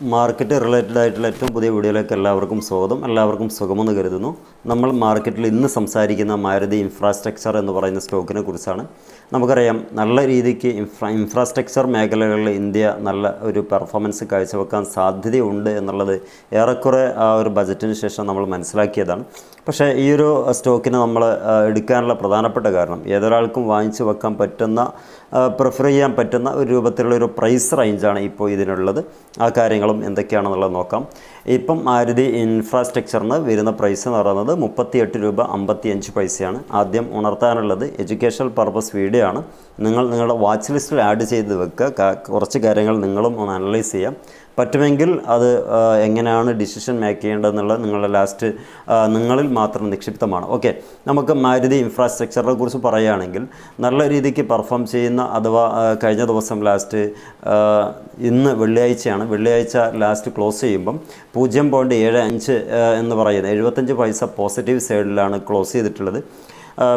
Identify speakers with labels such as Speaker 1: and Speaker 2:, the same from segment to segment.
Speaker 1: Market related ആയിട്ടുള്ള ഏറ്റവും പുതിയ വീഡിയോയിലേക്ക് എല്ലാവർക്കും സ്വാഗതം. എല്ലാവർക്കും സുഖമെന്ന് കരുതുന്നു. നമ്മൾ മാർക്കറ്റിൽ ഇന്ന് സംസാരിക്കുന്ന മാരുതി ഇൻഫ്രാസ്ട്രക്ചർ എന്ന് പറയുന്ന സ്റ്റോക്കിനെ കുറിച്ചാണ്. നമുക്കറിയാം നല്ല രീതിക്ക് ഇൻഫ്രാ ഇൻഫ്രാസ്ട്രക്ചർ മേഖലകളിൽ ഇന്ത്യ നല്ല ഒരു പെർഫോമൻസ് കാഴ്ചവെക്കാൻ സാധ്യതയുണ്ട് എന്നുള്ളത് ഏറെക്കുറെ ആ ഒരു ബജറ്റിന് ശേഷം നമ്മൾ മനസ്സിലാക്കിയതാണ്. പക്ഷേ ഈ ഒരു സ്റ്റോക്കിനെ നമ്മൾ എടുക്കാനുള്ള പ്രധാനപ്പെട്ട കാരണം ഏതൊരാൾക്കും വാങ്ങിച്ചു വെക്കാൻ പറ്റുന്ന പ്രിഫർ ചെയ്യാൻ പറ്റുന്ന ഒരു രൂപത്തിലുള്ള ഒരു പ്രൈസ് റേഞ്ചാണ് ഇപ്പോൾ ഇതിനുള്ളത്. ആ കാര്യങ്ങളും എന്തൊക്കെയാണെന്നുള്ളത് നോക്കാം. ഇപ്പം മാരുതി ഇൻഫ്രാസ്ട്രക്ചറിന് വരുന്ന പ്രൈസ് എന്ന് പറയുന്നത് മുപ്പത്തിയെട്ട് രൂപ അമ്പത്തിയഞ്ച് പൈസയാണ്. ആദ്യം ഉണർത്താനുള്ളത് എഡ്യൂക്കേഷണൽ പർപ്പസ് വീഡിയോ ആണ്. നിങ്ങൾ നിങ്ങളുടെ വാച്ച് ലിസ്റ്റിൽ ആഡ് ചെയ്ത് വെക്കുക. കുറച്ച് കാര്യങ്ങൾ നിങ്ങളും ഒന്ന് അനലൈസ് ചെയ്യാം. പറ്റുമെങ്കിൽ അത് എങ്ങനെയാണ് ഡിസിഷൻ മേക്ക് ചെയ്യേണ്ടതെന്നുള്ളത് നിങ്ങളുടെ ലാസ്റ്റ് നിങ്ങളിൽ മാത്രം നിക്ഷിപ്തമാണ്. ഓക്കെ നമുക്ക് മാരുതി ഇൻഫ്രാസ്ട്രക്ചറിനെ കുറിച്ച് പറയുകയാണെങ്കിൽ നല്ല രീതിക്ക് പെർഫോം ചെയ്യുന്ന അഥവാ കഴിഞ്ഞ ദിവസം ലാസ്റ്റ് ഇന്ന് വെള്ളിയാഴ്ചയാണ്. വെള്ളിയാഴ്ച ലാസ്റ്റ് ക്ലോസ് ചെയ്യുമ്പം പൂജ്യം പോയിന്റ് ഏഴ് അഞ്ച് എന്ന് പറയുന്നത് എഴുപത്തഞ്ച് പൈസ പോസിറ്റീവ് സൈഡിലാണ് ക്ലോസ് ചെയ്തിട്ടുള്ളത്.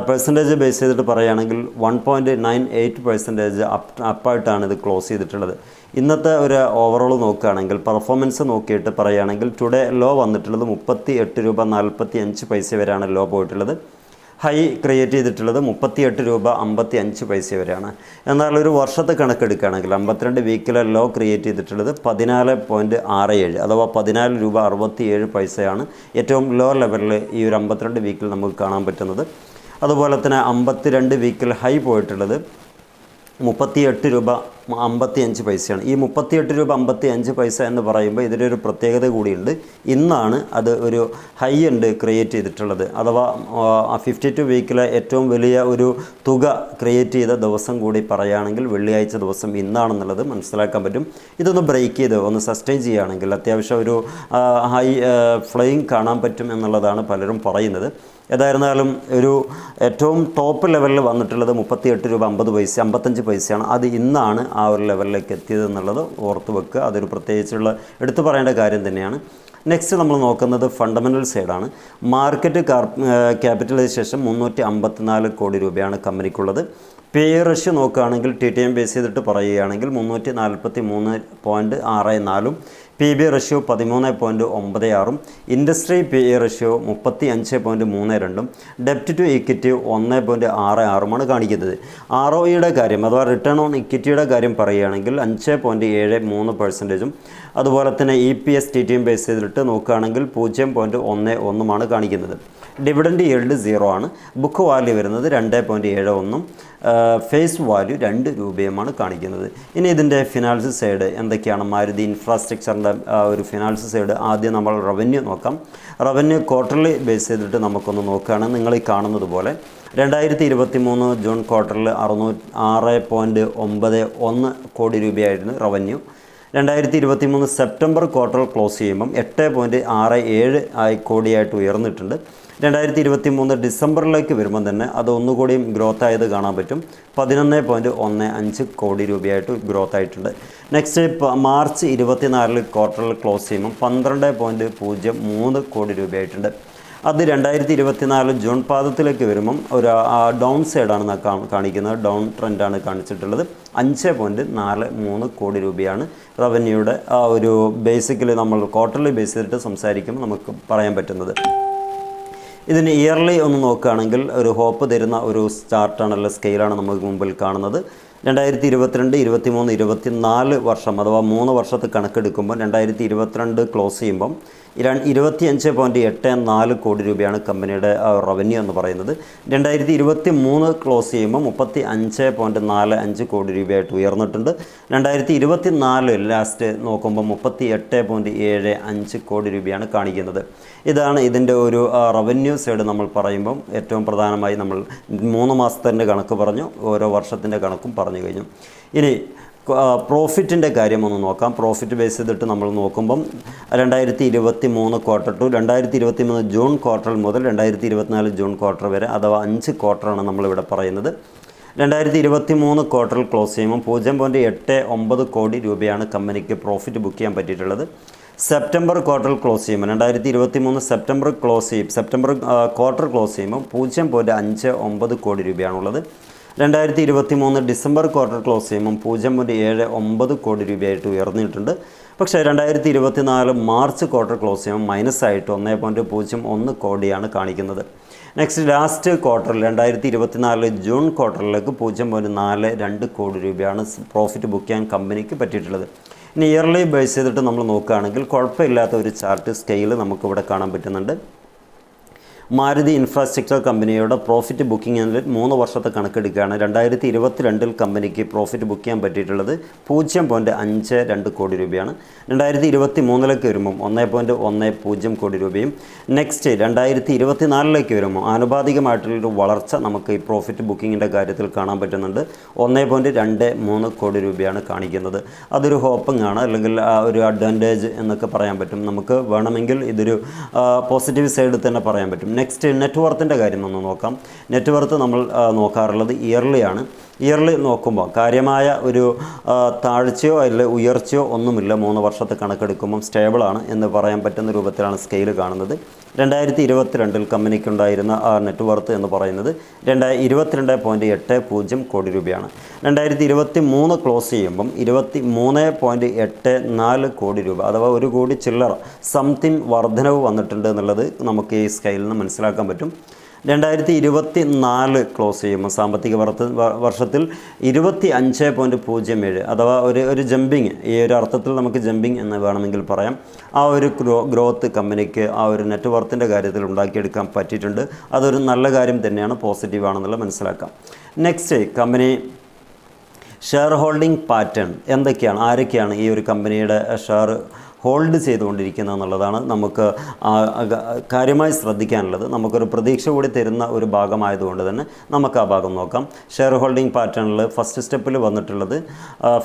Speaker 1: പെർസെന്റേജ് ബേസ് ചെയ്തിട്ട് പറയുകയാണെങ്കിൽ one point nine eight percentage up അപ്പായിട്ടാണ് ഇത് ക്ലോസ് ചെയ്തിട്ടുള്ളത്. ഇന്നത്തെ ഒരു ഓവറോൾ നോക്കുകയാണെങ്കിൽ പെർഫോമൻസ് നോക്കിയിട്ട് പറയുകയാണെങ്കിൽ ടുഡേ ലോ വന്നിട്ടുള്ളത് മുപ്പത്തി എട്ട് രൂപ നാൽപ്പത്തി അഞ്ച് പൈസ വരെയാണ് ലോ പോയിട്ടുള്ളത്. ഹൈ ക്രിയേറ്റ് ചെയ്തിട്ടുള്ളത് മുപ്പത്തിയെട്ട് രൂപ അമ്പത്തി അഞ്ച് പൈസ വരെയാണ്. എന്നാൽ ഒരു വർഷത്തെ കണക്കെടുക്കുകയാണെങ്കിൽ അമ്പത്തിരണ്ട് വീക്കിലെ ലോ ക്രിയേറ്റ് ചെയ്തിട്ടുള്ളത് പതിനാല് പോയിന്റ് ആറ് ഏഴ് അഥവാ പതിനാല് രൂപ അറുപത്തി ഏഴ് പൈസയാണ് ഏറ്റവും ലോ ലെവലിൽ ഈ ഒരു അമ്പത്തിരണ്ട് വീക്കിൽ നമുക്ക് കാണാൻ പറ്റുന്നത്. അതുപോലെ തന്നെ അമ്പത്തിരണ്ട് വീക്കിൽ ഹൈ പോയിട്ടുള്ളത് മുപ്പത്തിയെട്ട് രൂപ അമ്പത്തി അഞ്ച് പൈസയാണ്. ഈ മുപ്പത്തിയെട്ട് രൂപ അമ്പത്തി അഞ്ച് പൈസ എന്ന് പറയുമ്പോൾ ഇതിലൊരു പ്രത്യേകത കൂടിയുണ്ട്. ഇന്നാണ് അത് ഒരു ഹൈ ഉണ്ട് ക്രിയേറ്റ് ചെയ്തിട്ടുള്ളത്. അഥവാ ഫിഫ്റ്റി ടു വീക്കിലെ ഏറ്റവും വലിയ ഒരു തുക ക്രിയേറ്റ് ചെയ്ത ദിവസം കൂടി പറയുകയാണെങ്കിൽ വെള്ളിയാഴ്ച ദിവസം ഇന്നാണെന്നുള്ളത് മനസ്സിലാക്കാൻ പറ്റും. ഇതൊന്ന് ബ്രേക്ക് ചെയ്ത് ഒന്ന് സസ്റ്റെയിൻ ചെയ്യുകയാണെങ്കിൽ അത്യാവശ്യം ഒരു ഹൈ ഫ്ലൈയിങ് കാണാൻ പറ്റും എന്നുള്ളതാണ് പലരും പറയുന്നത്. ഏതായിരുന്നാലും ഒരു ഏറ്റവും ടോപ്പ് ലെവലിൽ വന്നിട്ടുള്ളത് മുപ്പത്തിയെട്ട് രൂപ അമ്പത് പൈസ അമ്പത്തഞ്ച് പൈസയാണ്. അത് ഇന്നാണ് ആ ഒരു ലെവലിലേക്ക് എത്തിയത് എന്നുള്ളത് ഓർത്ത് വെക്കുക. അതൊരു പ്രത്യേകിച്ചുള്ള എടുത്തു പറയേണ്ട കാര്യം തന്നെയാണ്. നെക്സ്റ്റ് നമ്മൾ നോക്കുന്നത് ഫണ്ടമെന്റൽ സൈഡാണ് മാർക്കറ്റ് ക്യാപിറ്റലൈസേഷൻ മുന്നൂറ്റി അമ്പത്തിനാല് കോടി രൂപയാണ് കമ്പനിക്കുള്ളത്. പേ റഷ്യ നോക്കുകയാണെങ്കിൽ ടി ടി എം ബേസ് ചെയ്തിട്ട് പറയുകയാണെങ്കിൽ മുന്നൂറ്റി നാൽപ്പത്തി മൂന്ന് പോയിന്റ് ആറ് നാലും പി ബി റഷ്യോ പതിമൂന്ന് പോയിന്റ് ഒമ്പത് ആറും ഇൻഡസ്ട്രി പി ഇ റഷ്യോ മുപ്പത്തി അഞ്ച് പോയിന്റ് മൂന്ന് രണ്ടും ഡെപ്റ്റ് ടു ഇക്വിറ്റി ഒന്ന് പോയിന്റ് ആറ് ആറുമാണ് കാണിക്കുന്നത്. ആർ ഒ ഇയുടെ കാര്യം അഥവാ റിട്ടേൺ ഓൺ ഇക്വിറ്റിയുടെ കാര്യം പറയുകയാണെങ്കിൽ അഞ്ച് പോയിന്റ് ഏഴ് മൂന്ന് പെർസെന്റേജും അതുപോലെ തന്നെ ഇ പി എസ് ടി ടിയും ബേസ് ചെയ്തിട്ട് നോക്കുകയാണെങ്കിൽ പൂജ്യം പോയിന്റ് ഒന്ന് ഒന്നുമാണ് കാണിക്കുന്നത്. ഡിവിഡൻഡ് ഏഴ് സീറോ ആണ്. ബുക്ക് വാല്യൂ വരുന്നത് രണ്ട് പോയിന്റ് ഏഴ് ഒന്നും ഫേസ് വാല്യൂ രണ്ട് രൂപയുമാണ് കാണിക്കുന്നത്. ഇനി ഇതിന്റെ ഫിനാൻസ് സൈഡ് എന്തൊക്കെയാണ്? മാരുതി ഇൻഫ്രാസ്ട്രക്ചറിന്റെ ഒരു ഫിനാൻസ് സൈഡ് ആദ്യം നമ്മൾ റവന്യൂ നോക്കാം. റവന്യൂ ക്വാർട്ടർലി ബേസ് ചെയ്തിട്ട് നമുക്കൊന്ന് നോക്കുകയാണ്. നിങ്ങൾ ഈ കാണുന്നത് പോലെ രണ്ടായിരത്തി ഇരുപത്തി മൂന്ന് ജൂൺ ക്വാർട്ടറിൽ അറുന്നൂറ്റി ആറ് പോയിന്റ് ഒമ്പത് ഒന്ന് കോടി രൂപയായിരുന്നു റവന്യൂ രണ്ടായിരത്തി ഇരുപത്തി മൂന്ന് സെപ്റ്റംബർ ക്വാർട്ടർ ക്ലോസ് ചെയ്യുമ്പം എട്ട് പോയിന്റ് ആറ് ഏഴ് ആയി കോടിയായിട്ട് ഉയർന്നിട്ടുണ്ട്. രണ്ടായിരത്തി ഇരുപത്തി മൂന്ന് ഡിസംബറിലേക്ക് വരുമ്പം തന്നെ അത് ഒന്നുകൂടിയും ഗ്രോത്ത് ആയത് കാണാൻ പറ്റും. പതിനൊന്ന് പോയിന്റ് ഒന്ന് അഞ്ച് കോടി രൂപയായിട്ട് ഗ്രോത്ത് ആയിട്ടുണ്ട്. നെക്സ്റ്റ് മാർച്ച് ഇരുപത്തിനാലിൽ ക്വാർട്ടറിൽ ക്ലോസ് ചെയ്യുമ്പം പന്ത്രണ്ട് പോയിന്റ് പൂജ്യം മൂന്ന് കോടി രൂപയായിട്ടുണ്ട്. അത് രണ്ടായിരത്തി ഇരുപത്തിനാല് ജൂൺ പാദത്തിലേക്ക് വരുമ്പം ഒരു ഡൗൺ സൈഡാണ് കാണിക്കുന്നത്. ഡൗൺ ട്രെൻഡാണ് കാണിച്ചിട്ടുള്ളത്. അഞ്ച് പോയിന്റ് നാല് മൂന്ന് കോടി രൂപയാണ് റവന്യൂയുടെ ആ ഒരു ബേസിക്കലി നമ്മൾ ക്വാർട്ടർലി ബേസ് ചെയ്തിട്ട് സംസാരിക്കുമ്പോൾ നമുക്ക് പറയാൻ പറ്റുന്നത്. ഇതിന് ഇയർലി ഒന്ന് നോക്കുകയാണെങ്കിൽ ഒരു ഹോപ്പ് തരുന്ന ഒരു സ്റ്റാർട്ടാണ് അല്ല സ്കെയിലാണ് നമുക്ക് മുമ്പിൽ കാണുന്നത്. രണ്ടായിരത്തി ഇരുപത്തിരണ്ട് ഇരുപത്തിമൂന്ന് ഇരുപത്തിനാല് വർഷം അഥവാ മൂന്ന് വർഷത്തെ കണക്കെടുക്കുമ്പോൾ രണ്ടായിരത്തി ഇരുപത്തിരണ്ട് ക്ലോസ് ചെയ്യുമ്പം ഇരുപത്തി ഇരുപത്തിയഞ്ച് പോയിന്റ് എട്ട് നാല് കോടി രൂപയാണ് കമ്പനിയുടെ റവന്യൂ എന്ന് പറയുന്നത്. രണ്ടായിരത്തി ഇരുപത്തി മൂന്ന് ക്ലോസ് ചെയ്യുമ്പോൾ മുപ്പത്തി അഞ്ച് പോയിന്റ് നാല് അഞ്ച് കോടി രൂപയായിട്ട് ഉയർന്നിട്ടുണ്ട്. രണ്ടായിരത്തി ഇരുപത്തി നാല് ലാസ്റ്റ് നോക്കുമ്പോൾ മുപ്പത്തി എട്ട് പോയിന്റ് ഏഴ് അഞ്ച് കോടി രൂപയാണ് കാണിക്കുന്നത്. ഇതാണ് ഇതിന്റെ ഒരു റവന്യൂ സൈഡ് നമ്മൾ പറയുമ്പം ഏറ്റവും പ്രധാനമായി നമ്മൾ മൂന്ന് മാസത്തിന്റെ കണക്ക് പറഞ്ഞു ഓരോ വർഷത്തിന്റെ കണക്കും പറഞ്ഞു കഴിഞ്ഞു. ഇനി പ്രോഫിറ്റിന്റെ കാര്യം ഒന്ന് നോക്കാം. പ്രോഫിറ്റ് ബേസ് ചെയ്തിട്ട് നമ്മൾ നോക്കുമ്പം രണ്ടായിരത്തി ഇരുപത്തി മൂന്ന് ക്വാർട്ടർ ടു രണ്ടായിരത്തി ഇരുപത്തി മൂന്ന് ജൂൺ ക്വാർട്ടർ മുതൽ രണ്ടായിരത്തി ഇരുപത്തിനാല് ജൂൺ ക്വാർട്ടർ വരെ അഥവാ അഞ്ച് ക്വാർട്ടറാണ് നമ്മളിവിടെ പറയുന്നത്. രണ്ടായിരത്തി ഇരുപത്തി മൂന്ന് ക്വാർട്ടർ ക്ലോസ് ചെയ്യുമ്പോൾ പൂജ്യം പോയിന്റ് എട്ട് ഒമ്പത് കോടി രൂപയാണ് കമ്പനിക്ക് പ്രോഫിറ്റ് ബുക്ക് ചെയ്യാൻ പറ്റിയിട്ടുള്ളത്. സെപ്റ്റംബർ ക്വാർട്ടർ ക്ലോസ് ചെയ്യുമ്പോൾ രണ്ടായിരത്തി ഇരുപത്തി മൂന്ന് സെപ്റ്റംബർ ക്ലോസ് ചെയ്യും സെപ്റ്റംബർ ക്വാർട്ടർ ക്ലോസ് ചെയ്യുമ്പോൾ പൂജ്യം പോയിന്റ് അഞ്ച് ഒമ്പത് കോടി രൂപയാണുള്ളത്. രണ്ടായിരത്തി ഇരുപത്തി മൂന്ന് ഡിസംബർ ക്വാർട്ടർ ക്ലോസ് ചെയ്യുമ്പം പൂജ്യം പോയിന്റ് ഏഴ് ഒമ്പത് കോടി രൂപയായിട്ട് ഉയർന്നിട്ടുണ്ട്. പക്ഷേ രണ്ടായിരത്തി ഇരുപത്തി നാല് മാർച്ച് ക്വാർട്ടർ ക്ലോസ് ചെയ്യുമ്പോൾ മൈനസ് ആയിട്ട് ഒന്നേ പോയിന്റ് പൂജ്യം ഒന്ന് കോടിയാണ് കാണിക്കുന്നത്. നെക്സ്റ്റ് ലാസ്റ്റ് ക്വാർട്ടറിൽ രണ്ടായിരത്തി ഇരുപത്തിനാല് ജൂൺ ക്വാർട്ടറിലേക്ക് പൂജ്യം പോയിന്റ് നാല് രണ്ട് കോടി രൂപയാണ് പ്രോഫിറ്റ് ബുക്ക് ചെയ്യാൻ കമ്പനിക്ക് പറ്റിയിട്ടുള്ളത്. ഇനി ഇയർലി ബേസ് ചെയ്തിട്ട് നമ്മൾ നോക്കുകയാണെങ്കിൽ കുഴപ്പമില്ലാത്ത ഒരു ചാർട്ട് സ്കെയിൽ നമുക്കിവിടെ കാണാൻ പറ്റുന്നുണ്ട്. മാരുതി ഇൻഫ്രാസ്ട്രക്ചർ കമ്പനിയുടെ പ്രോഫിറ്റ് ബുക്കിംഗ് എന്നതിൽ മൂന്ന് വർഷത്തെ കണക്കെടുക്കുകയാണ്. രണ്ടായിരത്തി ഇരുപത്തിരണ്ടിൽ കമ്പനിക്ക് പ്രോഫിറ്റ് ബുക്ക് ചെയ്യാൻ പറ്റിയിട്ടുള്ളത് പൂജ്യം പോയിന്റ് അഞ്ച് രണ്ട് കോടി രൂപയാണ്. രണ്ടായിരത്തി ഇരുപത്തി മൂന്നിലേക്ക് വരുമ്പം ഒന്ന് പോയിന്റ് ഒന്ന് പൂജ്യം കോടി രൂപയും. നെക്സ്റ്റ് രണ്ടായിരത്തി ഇരുപത്തിനാലിലേക്ക് വരുമ്പോൾ ആനുപാതികമായിട്ടുള്ളൊരു വളർച്ച നമുക്ക് ഈ പ്രോഫിറ്റ് ബുക്കിങ്ങിന്റെ കാര്യത്തിൽ കാണാൻ പറ്റുന്നുണ്ട്. ഒന്ന് പോയിന്റ് രണ്ട് മൂന്ന് കോടി രൂപയാണ് കാണിക്കുന്നത്. അതൊരു ഹോപ്പിംഗ് ആണ്. അല്ലെങ്കിൽ ഒരു അഡ്വാന്റേജ് എന്നൊക്കെ പറയാൻ പറ്റും. നമുക്ക് വേണമെങ്കിൽ ഇതൊരു പോസിറ്റീവ് സൈഡ് തന്നെ പറയാൻ പറ്റും. നെക്സ്റ്റ് നെറ്റ്വർത്തിന്റെ കാര്യം ഒന്ന് നോക്കാം. നെറ്റ്വർത്ത് നമ്മൾ നോക്കാറുള്ളത് ഇയർലി ആണ്. ഇയർലി നോക്കുമ്പോൾ കാര്യമായ ഒരു താഴ്ചയോ അല്ല ഉയർച്ചയോ ഒന്നുമില്ല. മൂന്ന് വർഷത്തെ കണക്കെടുക്കുമ്പം സ്റ്റേബിളാണ് എന്ന് പറയാൻ പറ്റുന്ന രൂപത്തിലാണ് സ്കെയിൽ കാണുന്നത്. രണ്ടായിരത്തി ഇരുപത്തിരണ്ടിൽ കമ്പനിക്കുണ്ടായിരുന്ന ആ നെറ്റ് വർത്ത് എന്ന് പറയുന്നത് രണ്ടായി ഇരുപത്തിരണ്ട് പോയിന്റ് എട്ട് പൂജ്യം കോടി രൂപയാണ്. രണ്ടായിരത്തി ഇരുപത്തി മൂന്ന് ക്ലോസ് ചെയ്യുമ്പം ഇരുപത്തി മൂന്ന് പോയിന്റ് എട്ട് നാല് കോടി രൂപ അഥവാ ഒരു കോടി ചില്ലറ സംതിങ് വർധനവ് വന്നിട്ടുണ്ട് എന്നുള്ളത് നമുക്ക് ഈ സ്കെയിലിൽ നിന്ന് മനസ്സിലാക്കാൻ പറ്റും. രണ്ടായിരത്തി ഇരുപത്തി നാല് ക്ലോസ് ചെയ്യുമ്പോൾ സാമ്പത്തിക വർഷത്തിൽ ഇരുപത്തി അഞ്ച് പോയിന്റ് പൂജ്യം ഏഴ് അഥവാ ഒരു ഒരു ജമ്പിങ് ഈ ഒരു അർത്ഥത്തിൽ നമുക്ക് ജമ്പിങ് എന്ന് വേണമെങ്കിൽ പറയാം. ആ ഒരു ഗ്രോ ഗ്രോത്ത് കമ്പനിക്ക് ആ ഒരു നെറ്റ്വർത്തിന്റെ കാര്യത്തിൽ ഉണ്ടാക്കിയെടുക്കാൻ പറ്റിയിട്ടുണ്ട്. അതൊരു നല്ല കാര്യം തന്നെയാണ് പോസിറ്റീവ് ആണെന്നുള്ളത് മനസ്സിലാക്കാം. Next company share holding pattern എന്തൊക്കെയാണ്? ആരൊക്കെയാണ് ഈ ഒരു കമ്പനിയുടെ ഷെയർ ഹോൾഡ് ചെയ്തുകൊണ്ടിരിക്കുന്നത് എന്നുള്ളതാണ് നമുക്ക് കാര്യമായി ശ്രദ്ധിക്കാനുള്ളത്. നമുക്കൊരു പ്രതീക്ഷ കൂടി തരുന്ന ഒരു ഭാഗമായതുകൊണ്ട് തന്നെ നമുക്ക് ആ ഭാഗം നോക്കാം. ഷെയർ ഹോൾഡിംഗ് പാറ്റേണിൽ ഫസ്റ്റ് സ്റ്റെപ്പിൽ വന്നിട്ടുള്ളത്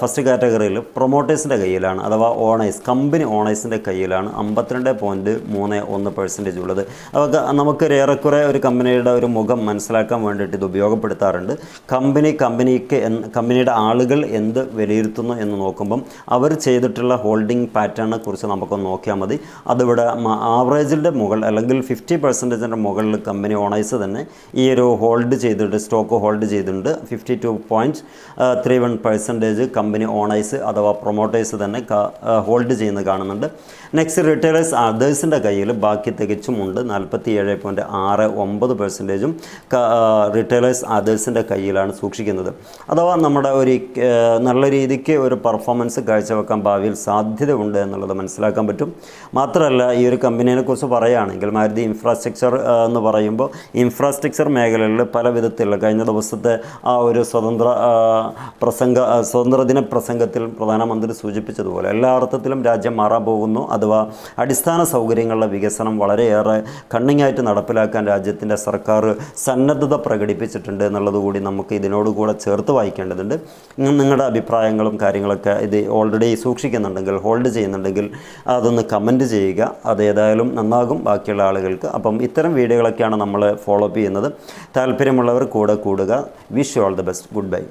Speaker 1: ഫസ്റ്റ് കാറ്റഗറിയിൽ പ്രൊമോട്ടേഴ്സിന്റെ കയ്യിലാണ് അഥവാ ഓണേഴ്സ് കമ്പനി ഓണേഴ്സിന്റെ കയ്യിലാണ് അമ്പത്തിരണ്ട് പോയിന്റ് മൂന്ന് ഒന്ന് പെർസെന്റേജ് ഉള്ളത്. അതൊക്കെ നമുക്ക് ഏറെക്കുറെ ഒരു കമ്പനിയുടെ ഒരു മുഖം മനസ്സിലാക്കാൻ വേണ്ടിയിട്ട് ഇത് ഉപയോഗപ്പെടുത്താറുണ്ട്. കമ്പനി കമ്പനിക്ക് കമ്പനിയുടെ ആളുകൾ എന്ത് വിലയിരുത്തുന്നു എന്ന് നോക്കുമ്പം അവർ ചെയ്തിട്ടുള്ള ഹോൾഡിംഗ് പാറ്റേണിനെ കുറിച്ച് നമുക്കൊന്ന് നോക്കിയാൽ മതി. അതിവിടെ ആവറേജിന്റെ മുകൾ അല്ലെങ്കിൽ ഫിഫ്റ്റി പെർസെന്റേജിന്റെ മുകളിൽ കമ്പനി ഓണേഴ്സ് തന്നെ ഈ ഒരു ഹോൾഡ് ചെയ്തിട്ട് സ്റ്റോക്ക് ഹോൾഡ് ചെയ്തിട്ടുണ്ട്. Fifty two point three one percentage company owners അഥവാ പ്രൊമോട്ടേഴ്സ് തന്നെ ഹോൾഡ് ചെയ്യുന്നത് കാണുന്നുണ്ട്. നെക്സ്റ്റ് റിറ്റെയിലേഴ്സ് അതേഴ്സിന്റെ കയ്യിൽ ബാക്കി തികച്ചുമുണ്ട് നാൽപ്പത്തി ഏഴ് പോയിന്റ് ആറ് ഒമ്പത് പെർസെന്റേജും റിറ്റെയിലേഴ്സ് അതേഴ്സിന്റെ കയ്യിലാണ് സൂക്ഷിക്കുന്നത്. അഥവാ നമ്മുടെ ഒരു നല്ല രീതിക്ക് ഒരു പെർഫോമൻസ് കാഴ്ചവെക്കാൻ ഭാവിയിൽ സാധ്യത ഉണ്ട് എന്നുള്ളത് മനസ്സിലാക്കാൻ പറ്റും. മാത്രമല്ല ഈ ഒരു കമ്പനിയെ കുറിച്ച് പറയുകയാണെങ്കിൽ മാരുതി ഇൻഫ്രാസ്ട്രക്ചർ എന്ന് പറയുമ്പോൾ ഇൻഫ്രാസ്ട്രക്ചർ മേഖലകളിൽ പല വിധത്തിലുള്ള കഴിഞ്ഞ ദിവസത്തെ ആ ഒരു സ്വതന്ത്ര പ്രസംഗ സ്വതന്ത്രദിന സ്വതന്ത്ര ദിന പ്രസംഗത്തിൽ പ്രധാനമന്ത്രി സൂചിപ്പിച്ചതുപോലെ എല്ലാ അർത്ഥത്തിലും രാജ്യം മാറാൻ പോകുന്നു. അഥവാ അടിസ്ഥാന സൗകര്യങ്ങളുടെ വികസനം വളരെയേറെ കണ്ണിങ്ങായിട്ട് നടപ്പിലാക്കാൻ രാജ്യത്തിന്റെ സർക്കാർ സന്നദ്ധത പ്രകടിപ്പിച്ചിട്ടുണ്ട് എന്നുള്ളതുകൂടി നമുക്ക് ഇതിനോട് കൂടെ ചേർത്ത് വായിക്കേണ്ടതുണ്ട്. നിങ്ങളുടെ അഭിപ്രായങ്ങളും കാര്യങ്ങളൊക്കെ ഇത് ഓൾറെഡി സൂക്ഷിക്കുന്നുണ്ടെങ്കിൽ ഹോൾഡ് ചെയ്യുന്നുണ്ടെങ്കിൽ അതൊന്ന് കമന്റ് ചെയ്യുക. അത് ഏതായാലും നന്നാകും ബാക്കിയുള്ള ആളുകൾക്ക്. അപ്പം ഇത്തരം വീഡിയോകളൊക്കെയാണ് നമ്മൾ ഫോളോ അപ്പ് ചെയ്യുന്നത്. താല്പര്യമുള്ളവർ കൂടെ കൂടുക. Wish you all the best good bye